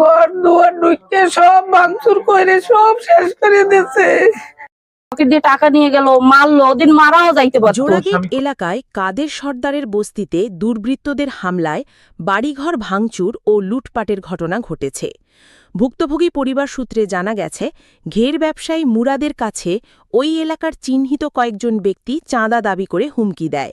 ঘর দুয়ার ঢুকে সব ভাঙচুর করে সব শেষ করে দিয়েছে। ওকে দিয়ে টাকা নিয়ে গেল মারলো ওদিন মারাও যাইতে পারতো। জোড়াগেট এলাকায় কাদের সর্দারের বস্তিতে দুর্বৃত্তদের হামলায় বাড়িঘর ভাঙচুর ও লুটপাটের ঘটনা ঘটেছে। ভুক্তভোগী পরিবার সূত্রে জানা গেছে ঘের ব্যবসায়ী মুরাদের কাছে ওই এলাকার চিহ্নিত কয়েকজন ব্যক্তি চাঁদা দাবি করে হুমকি দেয়।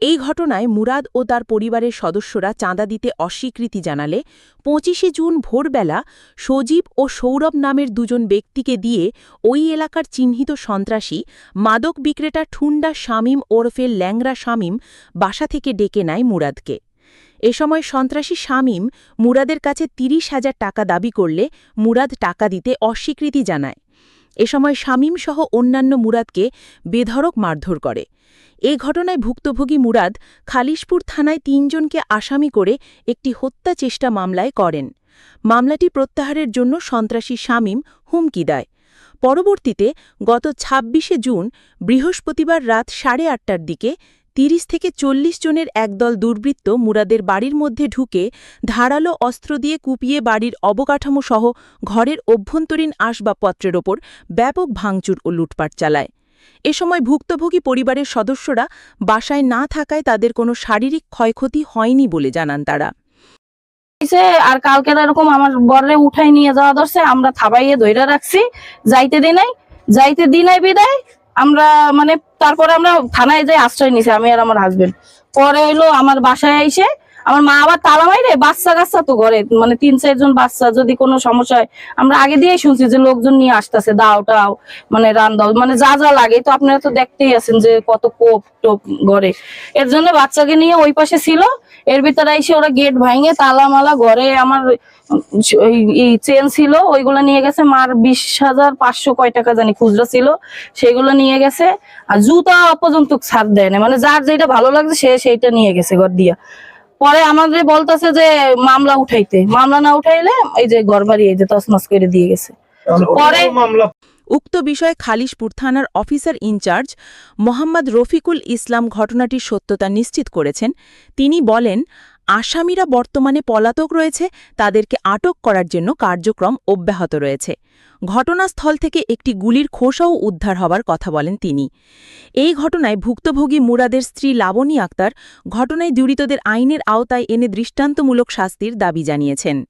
এই ঘটনায় মুরাদ ও তার পরিবারের সদস্যরা চাঁদা দিতে অস্বীকৃতি জানালে পঁচিশে জুন ভোরবেলা সজীব ও সৌরভ নামের দুজন ব্যক্তিকে দিয়ে ওই এলাকার চিহ্নিত সন্ত্রাসী মাদক বিক্রেতা ঠুন্ডা শামীম ওরফে ল্যাংরা শামীম বাসা থেকে ডেকে নেয় মুরাদকে। এ সময় সন্ত্রাসী শামীম মুরাদের কাছে তিরিশ হাজার টাকা দাবি করলে মুরাদ টাকা দিতে অস্বীকৃতি জানায়। এ সময় শামীম সহ অন্যান্য মুরাদকে বেধড়ক মারধর করে। এ ঘটনায় ভুক্তভোগী মুরাদ খালিশপুর থানায় তিনজনকে আসামি করে একটি হত্যা চেষ্টা মামলায় করেন। মামলাটি প্রত্যাহারের জন্য সন্ত্রাসী শামীম হুমকি দেয়। পরবর্তীতে গত ২৬শে জুন বৃহস্পতিবার রাত সাড়ে আটটার দিকে তিরিশ থেকে চল্লিশ জনের একদল দুর্বৃত্ত মুরাদের বাড়ির মধ্যে ঢুকে ধারালো অস্ত্র দিয়ে কুপিয়ে বাড়ির অবকাঠামো সহ ঘরের অভ্যন্তরীণ আসবাবপত্রের ওপর ব্যাপক ভাঙচুর ও লুটপাট চালায়। এ সময় ভুক্তভোগী পরিবারের সদস্যরা বাসায় না থাকায় তাদের কোনো শারীরিক ক্ষয়ক্ষতি হয়নি বলে জানান তারা। আর কালকে এরকম আমার বরে উঠাই নিয়ে যাওয়া ধরছে, আমরা থাবাইয়ে ধইরা রাখছি, যাইতে দি নাই, যাইতে দি নাই বিদায়, আমরা মানে তারপরে আমরা থানায় যাই আশ্রয় নিছি, আমি আর আমার হাজবেন্ড পরে হইল আমার বাসায় আইসে আমার মা আবার তালা মাইরে বাচ্চা কাচ্চা তো ঘরে মানে তিন চারজন বাচ্চা, যদি কোনো সমস্যা হয়। আমরা আগে দিয়েই শুনছি যে লোকজন নিয়ে আসতেছে, দাও টাও মানে রান দাও মানে যা যা লাগে। তো আপনারা তো দেখতেই আছেন যে কত কোপ টোপ ঘরে। এর জন্য বাচ্চাকে নিয়ে ওই পাশে ছিল, এর ভিতরে এসে ওরা গেট ভাঙে, তালা মালা ঘরে আমার চেন ছিল, ওইগুলো নিয়ে গেছে। মার বিশ হাজার পাঁচশো কয় টাকা জানি খুচরা ছিল, সেগুলো নিয়ে গেছে। আর জুতা পর্যন্ত ছাড় দেয় না মানে যার যেটা ভালো লাগছে সে সেইটা নিয়ে গেছে ঘর দিয়া। পরে আমাদের বলতেছে যে মামলা উঠাইতে। মামলা না উঠাইলে এই যে ঘর বাড়ি এই যে তসনস করে দিয়ে গেছে। পরে মামলা উক্ত বিষয়ে খালিশপুর থানার officer in charge Mohammad Rafiqul Islam ঘটনাটির সত্যতা নিশ্চিত করেছেন। তিনি বলেন আসামিরা বর্তমানে পলাতক রয়েছে তাদেরকে আটক করার জন্য কার্যক্রম অব্যাহত রয়েছে। ঘটনাস্থল থেকে একটি গুলির খোসাও উদ্ধার হবার কথা বলেন তিনি। এই ঘটনায় ভুক্তভোগী মুরাদের স্ত্রী লাবণী আক্তার ঘটনায় জড়িতদের আইনের আওতায় এনে দৃষ্টান্তমূলক শাস্তির দাবি জানিয়েছেন।